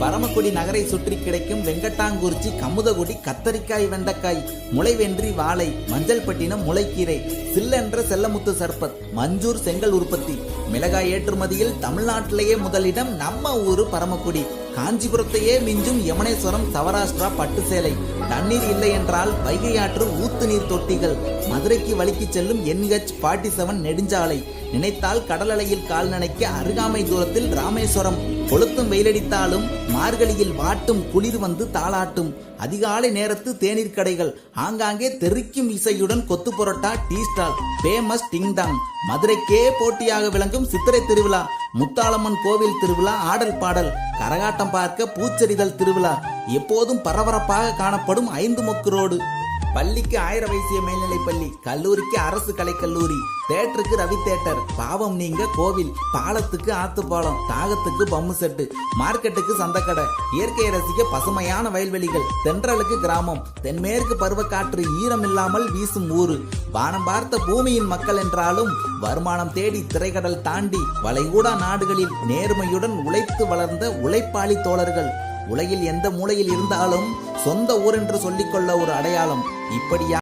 பரமக்குடி நகரை சுற்றி கிடைக்கும் வெங்கட்டாங்குறிச்சி கமுதகுடி கத்தரிக்காய் வெண்டைக்காய் முளைவென்றி வாழை மஞ்சள்பட்டினம் முளைக்கீரை சில்லென்ற செல்லமுத்து சர்பத் மஞ்சூர் செங்கல் உற்பத்தி. மிளகாய் ஏற்றுமதியில் தமிழ்நாட்டிலேயே முதலிடம் நம்ம ஊரு பரமக்குடி. காஞ்சிபுரத்தையே மிஞ்சும் யமனேஸ்வரம் சவராஷ்டிரா பட்டு சேலை. தண்ணீர் இல்லை என்றால் வைகை ஆற்று ஊத்து நீர் தொட்டிகள். மதுரைக்கு வலிக்கு செல்லும் என்ஹெச் ஃபார்ட்டி செவன் நெடுஞ்சாலை. நினைத்தால் கடல் அலையில் கால் நனைக்க அருகாமை தூரத்தில் ராமேஸ்வரம். கொளுத்தும் வெயிலடித்தாலும் மார்கழியில் வாட்டும் குளிர் வந்து தாளாட்டும். அதிகாலை நேரத்து தேநீர் கடைகள். ஆங்காங்கே தெறிக்கும் இசையுடன் kothu parotta tea stall. Famous Ding Dong மதுரைக்கே போட்டியாக விளங்கும் சித்திரை திருவிழா. முத்தாளம்மன் கோவில் திருவிழா ஆடல் பாடல். கரகாட்டம் பார்க்க பூச்செறிதல் திருவிழா. எப்போதும் பரபரப்பாக காணப்படும் ஐந்து மொக்கு ரோடு. பள்ளிக்கு ஆயிர வைசிய மேல்நிலை பள்ளி கல்லூரிக்கு அரசு கலைக்கல்லூரி. தேட்டருக்கு ரவி தேட்டர். பாவம் நீங்க கோவில். பாலத்துக்கு ஆத்துப்பாலம். தாகத்துக்கு பம்மு செட்டு. மார்க்கெட்டுக்கு சந்தக்கடை. இயற்கையை ரசிக்க பசுமையான வயல்வெளிகள். தென்றலுக்கு கிராமம். தென்மேற்கு பருவக்காற்று ஈரம் இல்லாமல் வீசும் ஊரு. வானம் பார்த்த பூமியின் மக்கள் என்றாலும் வருமானம் தேடி திரைக்கடல் தாண்டி வளைகுடா நாடுகளில் நேர்மையுடன் உழைத்து வளர்ந்த உழைப்பாளி தோழர்கள். உலகில் எந்த மூலையில் இருந்தாலும் சொந்த ஊர் என்று சொல்லிக்கொள்ள ஒரு அடையாளம். இப்படியா